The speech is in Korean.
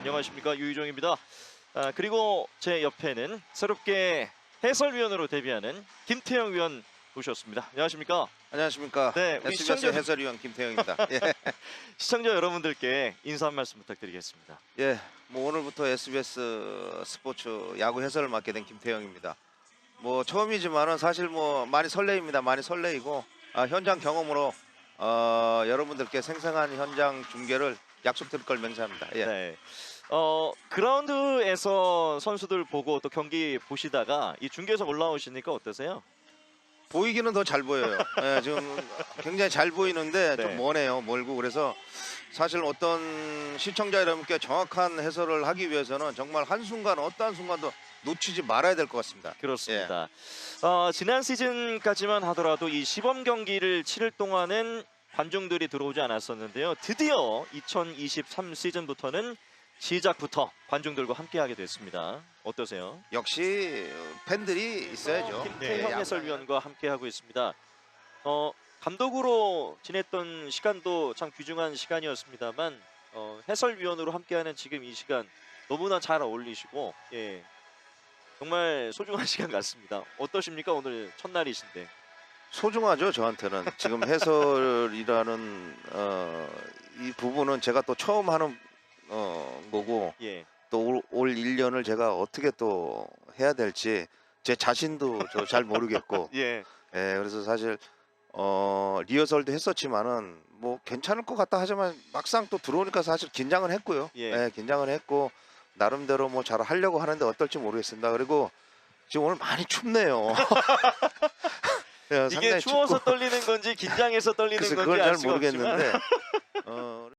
안녕하십니까 유희종입니다. 아, 그리고 제 옆에는 새롭게 해설위원으로 데뷔하는 김태형 위원 모셨습니다. 안녕하십니까? 안녕하십니까. 네, 우리 시청자- 해설위원 김태형입니다. 예, 시청자 여러분들께 인사 한 말씀 부탁드리겠습니다. 예, 뭐 오늘부터 SBS 스포츠 야구 해설을 맡게 된 김태형입니다. 뭐 처음이지만은 사실 뭐 많이 설레입니다. 많이 설레이고 아, 현장 경험으로 어, 여러분들께 생생한 현장 중계를 약속드릴 걸 맹세합니다. 예. 네. 어 그라운드에서 선수들 보고 또 경기 보시다가 이 중계에서 올라오시니까 어떠세요? 보이기는 더 잘 보여요. 예, 지금 굉장히 잘 보이는데 네. 좀 머네요. 멀고 그래서 사실 어떤 시청자 여러분께 정확한 해설을 하기 위해서는 정말 한 순간 어떠한 순간도 놓치지 말아야 될 것 같습니다. 그렇습니다. 어, 지난 시즌까지만 하더라도 이 시범 경기를 치를 동안은 관중들이 들어오지 않았었는데요. 드디어 2023 시즌부터는 시작부터 관중들과 함께하게 됐습니다. 어떠세요? 역시 팬들이 있어야죠. 김태형 예, 해설위원과 함께하고 있습니다. 어, 감독으로 지냈던 시간도 참 귀중한 시간이었습니다만 어, 해설위원으로 함께하는 지금 이 시간 너무나 잘 어울리시고 예, 정말 소중한 시간 같습니다. 어떠십니까 오늘 첫날이신데? 소중하죠 저한테는 지금 해설이라는 어, 이 부분은 제가 또 처음 하는 어, 거고 예, 또올 1년을 제가 어떻게 또 해야 될지 제 자신도 저 잘 모르겠고 예, 예, 그래서 사실 어, 리허설도 했었지만은 뭐 괜찮을 것 같다 하지만 막상 또 들어오니까 사실 긴장은 했고요. 예. 예, 긴장은 했고 나름대로 뭐 잘 하려고 하는데 어떨지 모르겠습니다. 그리고 지금 오늘 많이 춥네요. 예, 이게 추워서 춥고. 떨리는 건지 긴장해서 떨리는 건지 알잘 수가 모르겠는데 어,